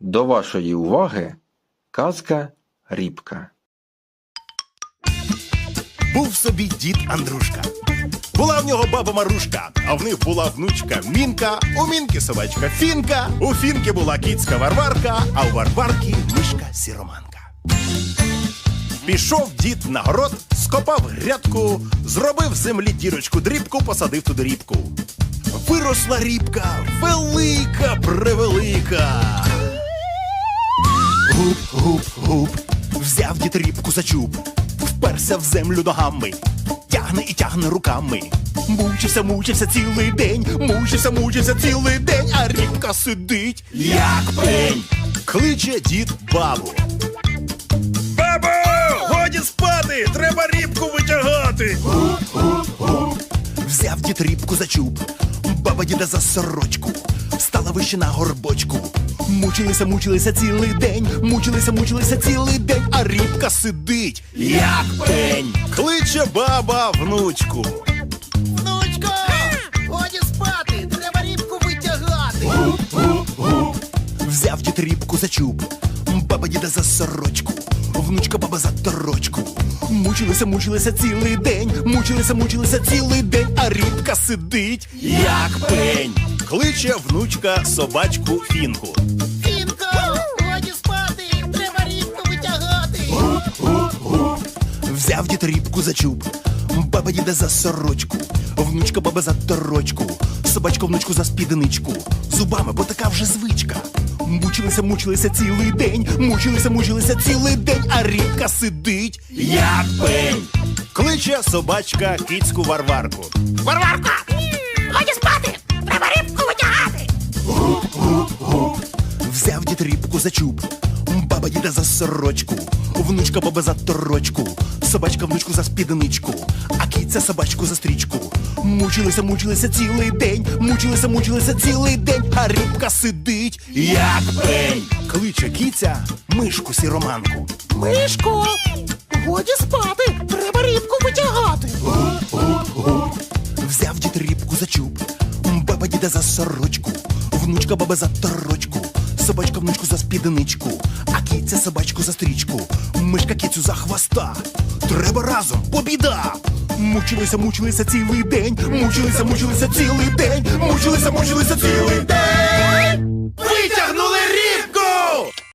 До вашої уваги казка Рібка. Був собі дід Андрушка. Була в нього баба Марушка, а в них була внучка Мінка, у Мінки собачка Фінка, у Фінки була кіцька Варварка, а у Варварки мишка Сіроманка. Пішов дід на город, скопав грядку, зробив землі дірочку дрібку, посадив туди рібку. Виросла рібка, велика, превелика. Гуп, гуп, гуп, взяв дід рібку за чуб, вперся в землю ногами, тягне і тягне руками. Мучився, мучився цілий день, мучився, мучився цілий день, а рібка сидить, як пень. Кличе дід бабу. Бабо, годі спати, треба рібку витягати. Взяв дід рібку за чуб, баба діда за сорочку, стала вище на горбочку. Мучилися, мучилися цілий день, мучилися, мучилися цілий день, а рібка сидить, як пень. Кличе баба внучку. Внучко! Годі спати! Треба рібку витягати! Взяв дід рібку за чуб, баба діда за сорочку, внучка баба за торочку. Мучилися, мучилися цілий день, мучилися, мучилися цілий день, а рібка сидить, як пень. Кличе внучка собачку фінку. Фінко! Годі спати! Треба рібку витягати! Взяв дід рібку за чуб, баба діда за сорочку, внучка баба за торочку, собачка внучку за спідничку, зубами, бо така вже звичка. Мучилися, мучилися цілий день, мучилися, мучилися цілий день, а рібка сидить, як пень. Кличе собачка кицьку Варварку. Варварка! Годі спати! Взяв дід рібку за чуб, баба діда за сорочку, внучка баба за торочку, собачка внучку за спідничку, а киця собачку за стрічку. Мучилися, мучилися цілий день, мучилися, мучилися цілий день, а рібка сидить, як пень. Кличе киця мишку сіроманку. Мишко! Годі спати! Треба рібку витягати! Взяв дід рібку за чуб, баба діда за сорочку, внучка баба за торочку, собачка внучку за спідничку, а кіця собачку за стрічку, мишка кіцю за хвоста. Треба разом, побіда! Мучилися, мучилися цілий день, мучилися, мучилися цілий день, мучилися, мучилися цілий день.